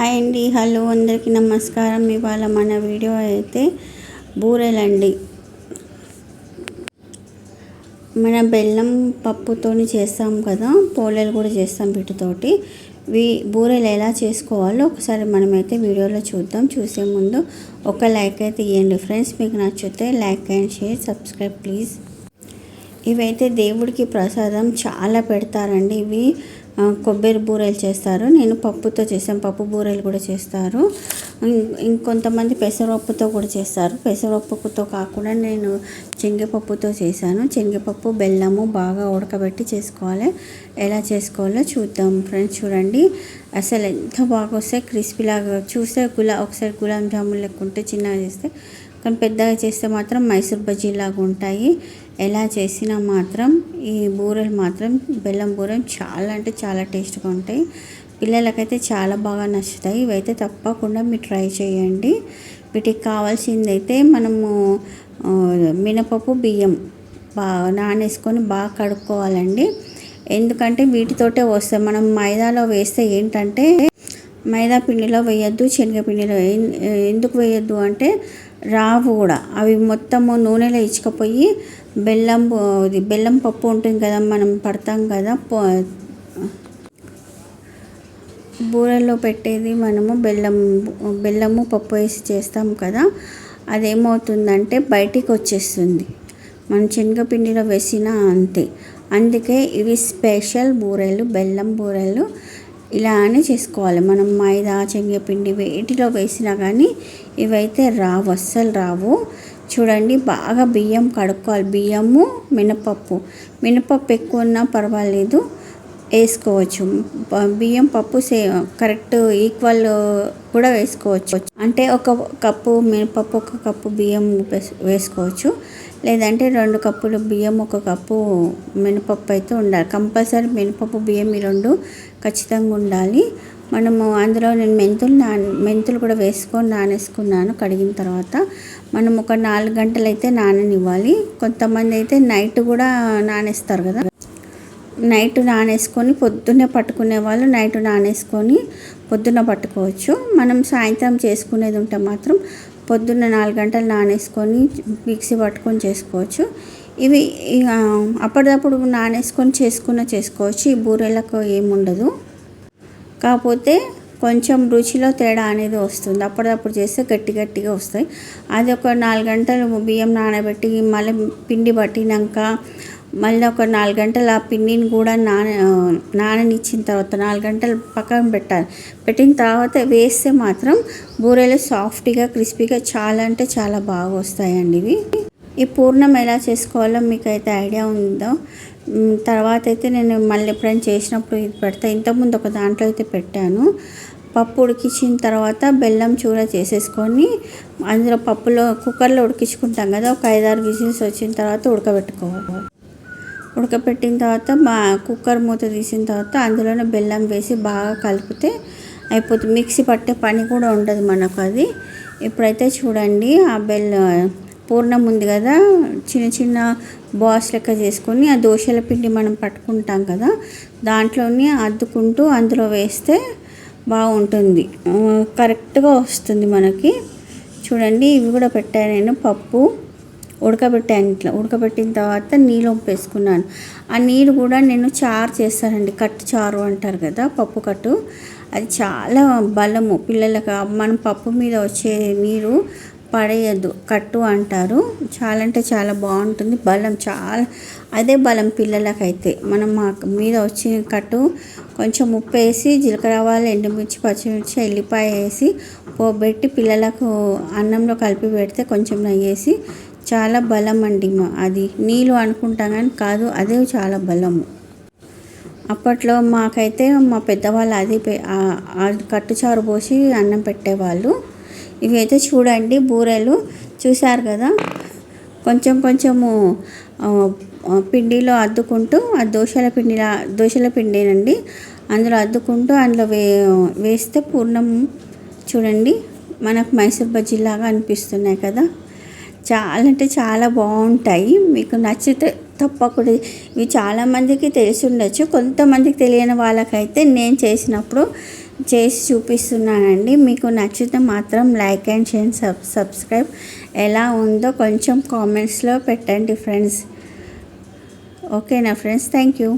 Hi అండి. Hello అందరికీ నమస్కారం. ఇవాళ మన వీడియో అయితే బూరెలండి. మన బెల్లం పప్పుతోని చేస్తాం కదా పోలేలు కూడా చేస్తాం వీటితోటి. వీ బూరెలు ఎలా చేసుకోవాలో ఒకసారి మనమైతే వీడియోలో చూద్దాం. చూసే ముందు ఒక లైక్ అయితే ఇవ్వండి ఫ్రెండ్స్. మీకు నచ్చితే like and share subscribe please. ఇవైతే దేవుడికి ప్రసాదం చాలా పెడతారండి. ఇవి కొబ్బరి బూరెలు చేస్తారు. నేను పప్పుతో చేసాను పప్పు బూరెలు కూడా చేస్తారు. ఇంకొంతమంది పెసరపప్పుతో కూడా చేస్తారు. పెసరపప్పుతో కాకుండా నేను శనగపప్పుతో చేశాను. శనగపప్పు బెల్లము బాగా ఉడకబెట్టి చేసుకోవాలి. ఎలా చేసుకోవాలో చూద్దాం ఫ్రెండ్స్. చూడండి. అసలు ఎంత బాగా వస్తాయి. క్రిస్పీ లాగా చూస్తే గులా ఒకసారి గులాబ్ జామున్ లెక్క ఉంటే చిన్నగా చేస్తే కానీ పెద్దగా చేస్తే మాత్రం మైసూర్ బజ్జీలాగా ఉంటాయి. ఎలా చేసినా మాత్రం ఈ బూరెలు మాత్రం బెల్లం బూరెలు చాలా అంటే చాలా టేస్ట్గా ఉంటాయి. పిల్లలకైతే చాలా బాగా నచ్చుతాయి. ఇవైతే తప్పకుండా మీరు ట్రై చేయండి. వీటికి కావాల్సింది అయితే మనము మినపప్పు బియ్యం బాగా నానేసుకొని బాగా కడుక్కోవాలండి. ఎందుకంటే వీటితోటే వస్తాయి. మనం మైదాలో వేస్తే ఏంటంటే మైదా పిండిలో వేయద్దు శనగపిండిలో ఎందుకు వేయద్దు అంటే రావు కూడా. అవి మొత్తము నూనెలో ఇచ్చుకపోయి బెల్లం ఇది బెల్లం పప్పు ఉంటుంది కదా మనం పడతాం కదా పో- బూరెల్లో పెట్టేది మనము బెల్లం బెల్లము పప్పు వేసి చేస్తాం కదా అదేమవుతుందంటే బయటికి వచ్చేస్తుంది. మనం శనగపిండిలో వేసినా అంతే. అందుకే ఇవి స్పెషల్ బూరెలు బెల్లం బూరెలు ఇలానే చేసుకోవాలి. మనం మైదా శనగపిండి వేటిలో వేసినా కానీ ఇవైతే రావు అస్సలు రావు. చూడండి బాగా బియ్యం కడుక్కోవాలి. బియ్యము మినపప్పు. మినపప్పు ఎక్కువ ఉన్నా పర్వాలేదు వేసుకోవచ్చు. బియ్యం పప్పు సే కరెక్ట్ ఈక్వల్ కూడా వేసుకోవచ్చు. అంటే ఒక కప్పు మినపప్పు ఒక కప్పు బియ్యం వేస్- వేసుకోవచ్చు. లేదంటే రెండు కప్పులు బియ్యం ఒక కప్పు మినపప్పు అయితే ఉండాలి. కంపల్సరీ మినపప్పు బియ్యం ఈ రెండు ఖచ్చితంగా ఉండాలి. మనము అందులో నేను మెంతులు నా మెంతులు కూడా వేసుకొని నానేసుకున్నాను కడిగిన తర్వాత. మనం ఒక నాలుగు గంటలు అయితే నాననివ్వాలి. కొంతమంది అయితే నైట్ కూడా నానేస్తారు కదా. నైట్ నానేసుకొని పొద్దున్నే పట్టుకునే వాళ్ళు నైట్ నానేసుకొని పొద్దున్న పట్టుకోవచ్చు. మనం సాయంత్రం చేసుకునేది ఉంటే మాత్రం పొద్దున్న నాలుగు గంటలు నానేసుకొని మిక్సీ పట్టుకొని చేసుకోవచ్చు. ఇవి ఇక అప్పటిదప్పుడు నానేసుకొని చేసుకున్న చేసుకోవచ్చు. ఈ బూరెలకు ఏముండదు. కాకపోతే కొంచెం రుచిలో తేడా అనేది వస్తుంది. అప్పటిదప్పుడు చేస్తే గట్టి గట్టిగా వస్తాయి. అది ఒక నాలుగు గంటలు బియ్యం నానబెట్టి మళ్ళీ పిండి పట్టినాక మళ్ళీ ఒక నాలుగు గంటలు ఆ పిండిని కూడా నాన నాననిచ్చిన తర్వాత నాలుగు గంటలు పక్కన పెట్టాలి. పెట్టిన తర్వాత వేస్తే మాత్రం బూరెలు సాఫ్ట్గా క్రిస్పీగా చాలా అంటే చాలా బాగా వస్తాయండి ఇవి. ఈ పూర్ణం ఎలా చేసుకోవాలో మీకు అయితే ఐడియా ఉందో తర్వాత అయితే నేను మళ్ళీ ఎప్పుడైనా చేసినప్పుడు ఇది పెడతా. ఇంతకుముందు ఒక దాంట్లో అయితే పెట్టాను. పప్పు ఉడికించిన తర్వాత బెల్లం చూడ చేసేసుకొని అందులో పప్పులో కుక్కర్లో ఉడికించుకుంటాం కదా ఒక ఐదారు విజిల్స్ వచ్చిన తర్వాత ఉడకబెట్టుకోవాలి. ఉడకబెట్టిన తర్వాత మా కుక్కర్ మూత తీసిన తర్వాత అందులోనే బెల్లం వేసి బాగా కలిపితే అయిపోతుంది. మిక్సీ పట్టే పని కూడా ఉండదు మనకు అది. ఇప్పుడైతే చూడండి ఆ బెల్లం పూర్ణం ఉంది కదా చిన్న చిన్న బాల్స్ లెక్క చేసుకొని ఆ దోశల పిండి మనం పట్టుకుంటాం కదా దాంట్లోనే అద్దుకుంటూ అందులో వేస్తే బాగుంటుంది. కరెక్ట్గా వస్తుంది మనకి. చూడండి ఇవి కూడా పెట్టాను నేను పప్పు ఉడకబెట్టాను ఇట్లా. ఉడకబెట్టిన తర్వాత నీళ్ళు వంపేసుకున్నాను ఆ నీరు కూడా నేను చారు చేస్తానండి. కట్టు చారు అంటారు కదా పప్పు కట్టు. అది చాలా బలము. పిల్లలకు మనం పప్పు మీద వచ్చే నీరు పడేయద్దు కట్టు అంటారు. చాలా అంటే చాలా బాగుంటుంది. బలం చాలా అదే బలం పిల్లలకైతే. మనం మా మీద వచ్చిన కట్టు కొంచెం ఉప్పు వేసి జీలకర్ర ఆవాలు ఎండుమిర్చి పచ్చిమిర్చి ఎల్లిపాయ వేసి పోబెట్టి పిల్లలకు అన్నంలో కలిపి పెడితే కొంచెం నెయ్యి చాలా బలం అండి మా- అది నీళ్ళు అనుకుంటాం కానీ కాదు అదే చాలా బలము. అప్పట్లో మాకైతే మా పెద్దవాళ్ళు అది కట్టుచారు పోసి అన్నం పెట్టేవాళ్ళు. ఇవి అయితే చూడండి బూరెలు. చూశారు కదా? కొంచెం కొంచెము పిండిలో అద్దుకుంటూ ఆ దోశల పిండిలా దోశల పిండినండి. అందులో అద్దుకుంటూ అందులో వే వేస్తే పూర్ణం చూడండి. మనకు మైసూర్ బజ్జీలాగా అనిపిస్తున్నాయి కదా? చాలా అంటే చాలా బాగుంటాయి. మీకు నచ్చితే తప్పకుండా ఇవి చాలామందికి తెలిసి ఉండొచ్చు. కొంతమందికి తెలియని వాళ్ళకైతే నేను చేసినప్పుడు చేసి చూపిస్తున్నానండి. మీకు నచ్చితే మాత్రం like and share sub subscribe ఎలా ఉందో కొంచెం కామెంట్స్లో పెట్టండి ఫ్రెండ్స్. ఓకేనా ఫ్రెండ్స్? Thank you